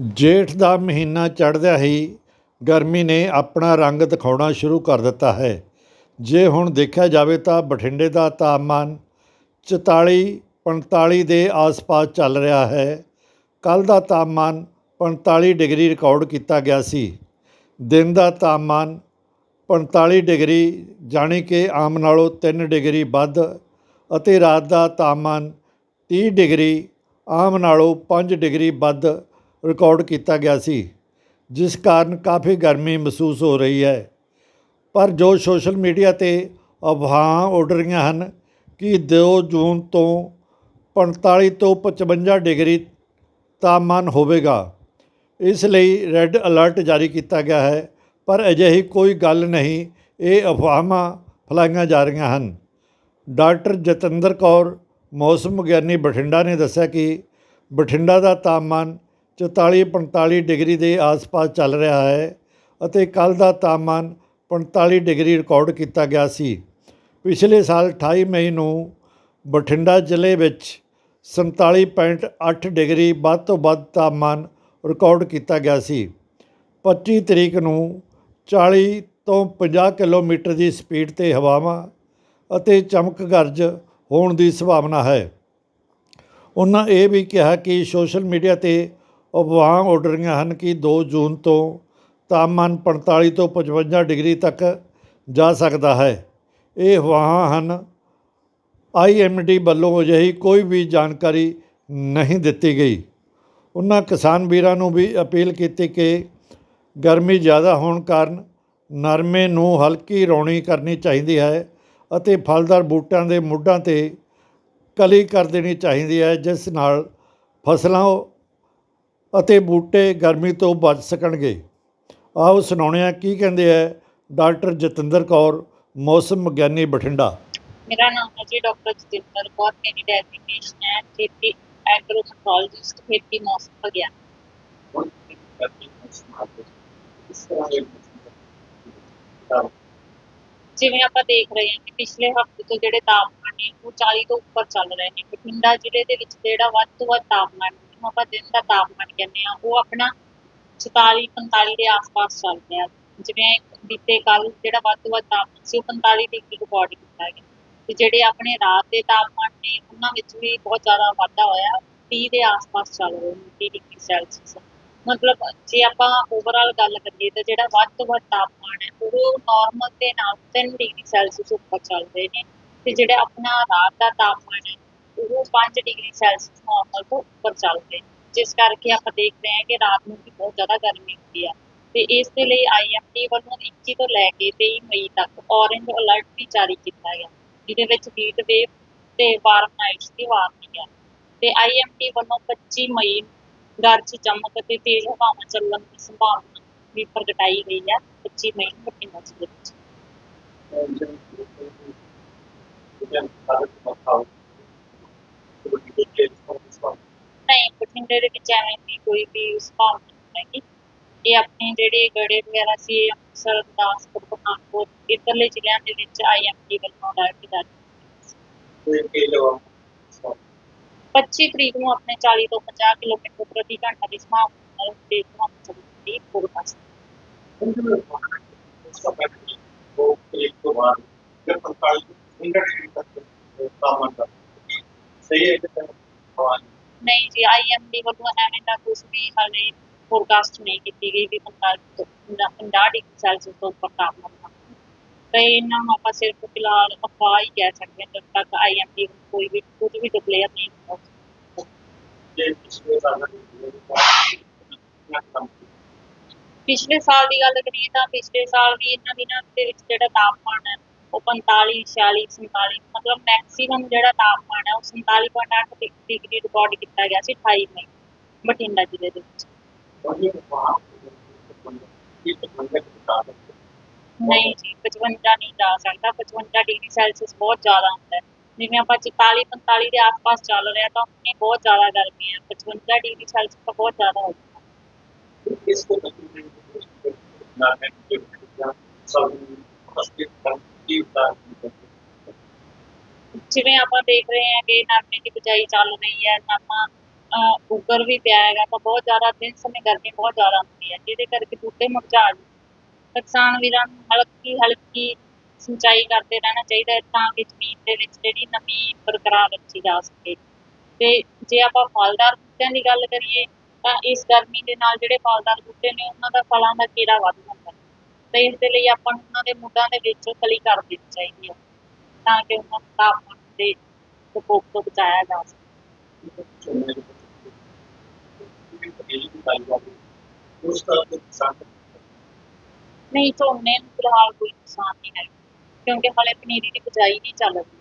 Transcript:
ਜੇਠ ਦਾ ਮਹੀਨਾ ਚੜ੍ਹਦਿਆਂ ਹੀ ਗਰਮੀ ਨੇ ਆਪਣਾ ਰੰਗ ਦਿਖਾਉਣਾ ਸ਼ੁਰੂ ਕਰ ਦਿੱਤਾ ਹੈ। ਜੇ ਹੁਣ ਦੇਖਿਆ ਜਾਵੇ ਤਾਂ ਬਠਿੰਡੇ ਦਾ ਤਾਪਮਾਨ 44 45 ਦੇ ਆਸ-ਪਾਸ ਚੱਲ ਰਿਹਾ ਹੈ। ਕੱਲ੍ਹ ਦਾ ਤਾਪਮਾਨ 45 ਡਿਗਰੀ ਰਿਕਾਰਡ ਕੀਤਾ ਗਿਆ ਸੀ। ਦਿਨ ਦਾ ਤਾਪਮਾਨ 45 ਡਿਗਰੀ, ਜਾਣੀ ਕਿ ਆਮ ਨਾਲੋਂ 3 ਡਿਗਰੀ ਵੱਧ ਅਤੇ ਰਾਤ ਦਾ ਤਾਪਮਾਨ 30 ਡਿਗਰੀ, ਆਮ ਨਾਲੋਂ 5 ਡਿਗਰੀ ਵੱਧ ਰਿਕਾਰਡ ਕੀਤਾ ਗਿਆ ਸੀ, ਜਿਸ ਕਾਰਨ ਕਾਫੀ ਗਰਮੀ ਮਹਿਸੂਸ ਹੋ ਰਹੀ ਹੈ। ਪਰ ਜੋ ਸੋਸ਼ਲ ਮੀਡੀਆ ਤੇ ਅਫਵਾਹਾਂ ਉੱਡ ਰਹੀਆਂ ਹਨ ਕਿ 2 ਜੂਨ ਤੋਂ 45 ਤੋਂ 55 ਡਿਗਰੀ ਤਾਪਮਾਨ ਹੋਵੇਗਾ, ਇਸ ਲਈ ਰੈੱਡ ਅਲਰਟ ਜਾਰੀ ਕੀਤਾ ਗਿਆ ਹੈ। ਪਰ ਅਜਿਹੀ ਕੋਈ ਗੱਲ ਨਹੀਂ, ਇਹ ਅਫਵਾਹਾਂ ਫੈਲਾਈਆਂ ਜਾ ਰਹੀਆਂ ਹਨ। ਡਾਕਟਰ ਜਤਿੰਦਰ ਕੌਰ, ਮੌਸਮ ਵਿਗਿਆਨੀ ਬਠਿੰਡਾ ਨੇ ਦੱਸਿਆ ਕਿ ਬਠਿੰਡਾ ਦਾ ਤਾਪਮਾਨ 44 45 ਡਿਗਰੀ ਦੇ ਆਸ-ਪਾਸ ਚੱਲ ਰਿਹਾ ਹੈ ਅਤੇ ਕੱਲ੍ਹ ਦਾ ਤਾਪਮਾਨ 45 ਡਿਗਰੀ ਰਿਕਾਰਡ ਕੀਤਾ ਗਿਆ ਸੀ। ਪਿਛਲੇ ਸਾਲ 28 ਮਈ ਨੂੰ ਬਠਿੰਡਾ ਜ਼ਿਲ੍ਹੇ ਵਿੱਚ 47.8 ਡਿਗਰੀ ਵੱਧ ਤੋਂ ਵੱਧ ਤਾਪਮਾਨ ਰਿਕਾਰਡ ਕੀਤਾ ਗਿਆ ਸੀ। 25 ਤਰੀਕ ਨੂੰ 40 ਤੋਂ 50 ਕਿਲੋਮੀਟਰ ਦੀ ਸਪੀਡ ਤੇ ਹਵਾਵਾਂ ਅਤੇ ਚਮਕ ਗਰਜ ਹੋਣ ਦੀ ਸੰਭਾਵਨਾ ਹੈ। ਉਹਨਾਂ ਇਹ ਵੀ ਕਿਹਾ ਕਿ ਸੋਸ਼ਲ ਮੀਡੀਆ ਤੇ ਅਫਵਾਹਾਂ ਉੱਡ ਰਹੀਆਂ ਹਨ ਕਿ 2 ਜੂਨ ਤੋਂ ਤਾਪਮਾਨ 45 ਤੋਂ 55 ਡਿਗਰੀ ਤੱਕ ਜਾ ਸਕਦਾ ਹੈ। ਇਹ ਅਫਵਾਹਾਂ ਹਨ। ਆਈਐਮਡੀ ਵੱਲੋਂ ਅਜਿਹੀ ਕੋਈ ਵੀ ਜਾਣਕਾਰੀ ਨਹੀਂ ਦਿੱਤੀ ਗਈ। ਉਹਨਾਂ ਕਿਸਾਨ ਵੀਰਾਂ ਨੂੰ ਵੀ ਅਪੀਲ ਕੀਤੀ ਕਿ ਗਰਮੀ ਜ਼ਿਆਦਾ ਹੋਣ ਕਾਰਨ ਨਰਮੇ ਨੂੰ ਹਲਕੀ ਰੌਣੀ ਕਰਨੀ ਚਾਹੀਦੀ ਹੈ ਅਤੇ ਫਲਦਾਰ ਬੂਟਾਂ ਦੇ ਮੁੱਢਾਂ ਤੇ ਕਲੀ ਕਰ ਦੇਣੀ ਚਾਹੀਦੀ ਹੈ, ਜਿਸ ਨਾਲ ਫਸਲਾਂ ਅਤੇ ਬੂਟੇ ਗਰਮੀ ਤੋਂ ਬਚ ਸਕਣਗੇ। ਆਓ ਸੁਣਾਉਂਦੇ ਆ ਕੀ ਕਹਿੰਦੇ ਹੈ ਡਾਕਟਰ ਜਤਿੰਦਰ ਕੌਰ, ਮੌਸਮ ਵਿਗਿਆਨੀ ਬਠਿੰਡਾ। ਮੇਰਾ ਨਾਮ ਹੈ ਜੀ ਡਾਕਟਰ ਜਤਿੰਦਰ ਕੌਰ, ਮੇਰੀ ਡੈਜ਼ਿਗਨੇਸ਼ਨ ਹੈ ਖੇਤੀ ਐਗਰੋਮੈਟਰੋਲੋਜਿਸਟ ਖੇਤੀ ਮੌਸਮ ਵਿਗਿਆਨ। ਜਿਵੇਂ ਆਪਾਂ ਦੇਖ ਰਹੇ ਹਾਂ ਕਿ ਪਿਛਲੇ ਹਫ਼ਤੇ ਤੋਂ ਜਿਹੜੇ ਤਾਪਮਾਨ ਨੇ ਉਹ 40 ਤੋਂ ਉੱਪਰ ਚੱਲ ਰਹੇ ਨੇ। ਬਠਿੰਡਾ ਜ਼ਿਲ੍ਹੇ ਦੇ ਵਿੱਚ ਜਿਹੜਾ ਵੱਧ ਤੋਂ ਵੱਧ ਤਾਪਮਾਨ ਜਿਹਨੂੰ ਆਪਾਂ ਦਿਨ ਦਾ ਤਾਪਮਾਨ ਕਹਿੰਦੇ ਆ ਉਹ ਆਪਣਾ 44 45 ਦੇ ਆਸ-ਪਾਸ ਚੱਲ ਰਿਹਾ ਜਿਵੇਂ ਬੀਤੇ ਕੱਲ ਜਿਹੜਾ ਵੱਧ ਤੋਂ ਵੱਧ ਤਾਪਮਾਨ ਸੀ, ਉਹ 45 ਡਿਗਰੀ ਰਿਕਾਰਡ ਕੀਤਾ ਗਿਆ। ਤੇ ਜਿਹੜੇ ਆਪਣੇ ਰਾਤ ਦੇ ਤਾਪਮਾਨ ਨੇ, ਉਹਨਾਂ ਵਿੱਚ ਵੀ ਬਹੁਤ ਜ਼ਿਆਦਾ ਵਾਧਾ ਹੋਇਆ। 30 ਦੇ ਆਸ-ਪਾਸ ਚੱਲ ਰਹੇ ਨੇ 30 ਡਿਗਰੀ ਸੈਲਸੀਅਸ। ਮਤਲਬ ਜੇ ਆਪਾਂ ਓਵਰਆਲ ਗੱਲ ਕਰੀਏ ਤਾਂ ਜਿਹੜਾ ਵੱਧ ਤੋਂ ਵੱਧ ਤਾਪਮਾਨ ਹੈ, ਉਹ ਨਾਰਮਲ ਦੇ ਨਾਲ 3 ਡਿਗਰੀ ਸੈਲਸੀਅਸ ਉੱਪਰ ਚੱਲ ਰਹੇ ਨੇ। ਤੇ ਜਿਹੜਾ ਆਪਣਾ ਰਾਤ ਦਾ ਤਾਪਮਾਨ ਹੈ ਉਹ 5 ਡਿਗਰੀ ਸੈਲਸੀਅਸ ਨਾਰਮਲ ਤੋਂ ਉੱਪਰ ਚੱਲ ਰਹੇ ਜਿਸ ਕਰਕੇ ਆਪਾਂ ਦੇਖ ਹਾਂ ਕਿ ਰਾਤ ਨੂੰ ਵੀ ਬਹੁਤ ਜ਼ਿਆਦਾ ਗਰਮੀ ਹੁੰਦੀ ਆ। ਤੇ ਇਸ ਦੇ ਲਈ ਆਈਐਮਡੀ ਵੱਲੋਂ 21 ਤੋਂ ਲੈ ਕੇ 23 ਮਈ ਤੱਕ ਔਰੇਂਜ ਅਲਰਟ ਵੀ ਜਾਰੀ ਕੀਤਾ ਗਿਆ, ਜਿਹਦੇ ਵਿੱਚ ਹੀਟ ਵੇਵ ਤੇ ਵਾਰਮ ਨਾਈਟਸ ਦੀ ਵਾਰਨਿੰਗ ਹੈ ਤੇ ਆਈਐਮਡੀ ਵੱਲੋਂ 25 ਮਈ ਗਰਜ ਚਮਕ ਅਤੇ ਤੇਜ਼ ਹਵਾਵਾਂ ਚੱਲਣ ਦੀ ਸੰਭਾਵਨਾ ਵੀ ਪ੍ਰਗਟਾਈ ਗਈ ਹੈ 25 ਮਈ ਨੂੰ ਬਠਿੰਡਾ ਜ਼ਿਲ੍ਹੇ ਵਿੱਚ ਨਹੀਂ ਬਠਿੰਡੇ ਦੇ ਵਿੱਚ ਐਵੇਂ ਦੀ ਕੋਈ ਵੀ ਸੰਭਾਵਨਾ ਨਹੀਂ ਹੈਗੀ। ਇਹ ਆਪਣੇ ਜਿਹੜੇ ਗੜੇ ਵਗੈਰਾ ਸੀ ਅੰਮ੍ਰਿਤਸਰ ਗੁਰਦਾਸਪੁਰ ਪਠਾਨਕੋਟ ਇੱਧਰਲੇ ਜ਼ਿਲ੍ਹਿਆਂ ਦੇ ਵਿੱਚ ਆਈਐਮਡੀ ਵੱਲੋਂ ਅਲਰਟ ਕੀਤਾ ਗਿਆ। 25 ਤਰੀਕ ਨੂੰ ਆਪਣੇ 40 ਤੋਂ 50 ਕਿਲੋਮੀਟਰ ਪ੍ਰਤੀ ਘੰਟਾ ਦੀ ਸੰਭਾਵਨਾ ਨਾਲ ਤੇਜ਼ ਹਵਾਵਾਂ ਚੱਲਣ ਦੀ forecast ਨਹੀਂ ਜੀ ਆਈਐਮਡੀ ਵੱਲੋਂ ਐਵੇਂ ਦਾ ਕੁਝ ਵੀ ਹਾਲੇ ਫੋਰਕਾਸਟ ਨਹੀਂ ਕੀਤੀ ਗਈ ਵੀ 45 ਤੋਂ 50 ਡਿਗਰੀ ਸੈਲਸੀਅਸ ਤੋਂ ਉੱਪਰ ਤਾਪਮਾਨ। ਤੇ ਇਹਨਾਂ ਨੂੰ ਆਪਾਂ ਸਿਰਫ ਫਿਲਹਾਲ ਅਫਵਾਹ ਹੀ ਕਹਿ ਸਕਦੇ ਹਾਂ ਜਦ ਤੱਕ ਆਈਐਮਡੀ ਕੋਈ ਵੀ ਕੁਝ ਵੀ ਡਿਕਲੇਅਰ ਨਹੀਂ ਹੁੰਦਾ ਪਿਛਲੇ ਸਾਲ ਦੀ ਗੱਲ ਕਰੀਏ ਤਾਂ ਪਿਛਲੇ ਸਾਲ ਵੀ ਇਹਨਾਂ ਦਿਨਾਂ ਦੇ ਵਿੱਚ ਜਿਹੜਾ ਤਾਪਮਾਨ ਹੈ ਉਹ 45 46 47 ਮਤਲਬ ਮੈਕਸਿਮਮ ਜਿਹੜਾ ਤਾਪਮਾਨ ਹੈ ਉਹ 47.8 ਡਿਗਰੀ ਰਿਕਾਰਡ ਕੀਤਾ ਗਿਆ ਸੀ 28 ਮਈ ਬਠਿੰਡਾ ਜ਼ਿਲ੍ਹੇ ਦੇ ਵਿੱਚ। ਨਹੀਂ ਜੀ 55 ਨਹੀਂ ਜਾ ਸਕਦਾ 55 ਡਿਗਰੀ ਸੈਲਸੀਅਸ ਬਹੁਤ ਜ਼ਿਆਦਾ ਹੁੰਦਾ ਹੈ। ਜਿਵੇਂ ਆਪਾਂ 44 45 ਦੇ ਆਸ-ਪਾਸ ਚੱਲ ਰਿਹਾ ਤਾਂ ਉਹਨੇ ਬਹੁਤ ਜ਼ਿਆਦਾ ਗਰਮੀ ਹੈ 55 ਡਿਗਰੀ ਸੈਲਸੀਅਸ ਤਾਂ ਬਹੁਤ ਜ਼ਿਆਦਾ ਹੋ ਜਾਂਦਾ। ਜਿਵੇਂ ਆਪਾਂ ਦੇਖ ਰਹੇ ਹਾਂ ਕਿ ਨਰਮੇ ਦੀ ਬਿਜਾਈ ਚੱਲ ਰਹੀ ਹੈ, ਨਰਮਾ ਉੱਗਰ ਵੀ ਪਿਆ ਹੈਗਾ, ਤਾਂ ਬਹੁਤ ਜ਼ਿਆਦਾ ਦਿਨ ਸਮੇਂ ਗਰਮੀ ਬਹੁਤ ਜ਼ਿਆਦਾ ਹੁੰਦੀ ਹੈ, ਜਿਹਦੇ ਕਰਕੇ ਬੂਟੇ ਮੁਰਝਾ ਜਾਂਦੇ ਕਿਸਾਨ ਵੀਰਾਂ ਨੂੰ ਹਲਕੀ ਹਲਕੀ ਸਿੰਚਾਈ ਕਰਦੇ ਰਹਿਣਾ ਚਾਹੀਦਾ ਹੈ, ਤਾਂ ਕਿ ਜ਼ਮੀਨ ਦੇ ਵਿੱਚ ਜਿਹੜੀ ਨਮੀ ਬਰਕਰਾਰ ਰੱਖੀ ਜਾ ਸਕੇ। ਤੇ ਜੇ ਆਪਾਂ ਫਲਦਾਰ ਬੂਟਿਆਂ ਦੀ ਗੱਲ ਕਰੀਏ, ਤਾਂ ਇਸ ਗਰਮੀ ਦੇ ਨਾਲ ਜਿਹੜੇ ਫਲਦਾਰ ਬੂਟੇ ਨੇ, ਉਹਨਾਂ ਦਾ ਫਲਾਂ ਦਾ ਕੀੜਾ ਵੱਧ ਜਾਂਦਾ ਤੇ ਇਸ ਦੇ ਲਈ ਆਪਾਂ ਨੂੰ ਉਹਨਾਂ ਦੇ ਮੁੱਢਾਂ ਦੇ ਵਿੱਚ ਕਲੀ ਕਰ ਦੇਣੀ ਚਾਹੀਦੀ ਹੈ ਤਾਂ ਕਿ ਉਹਨਾਂ ਨੂੰ ਤਾਪਮਾਨ ਦੇ ਪ੍ਰਕੋਪ ਤੋਂ ਬਚਾਇਆ ਜਾ ਸਕੇ। ਨਹੀਂ, ਝੋਨੇ ਨੂੰ ਫਿਲਹਾਲ ਕੋਈ ਨੁਕਸਾਨ ਨਹੀਂ ਹੈ ਕਿਉਂਕਿ ਹਾਲੇ ਪਨੀਰੀ ਦੀ ਬਜਾਈ ਨਹੀਂ ਚੱਲ ਰਹੀ।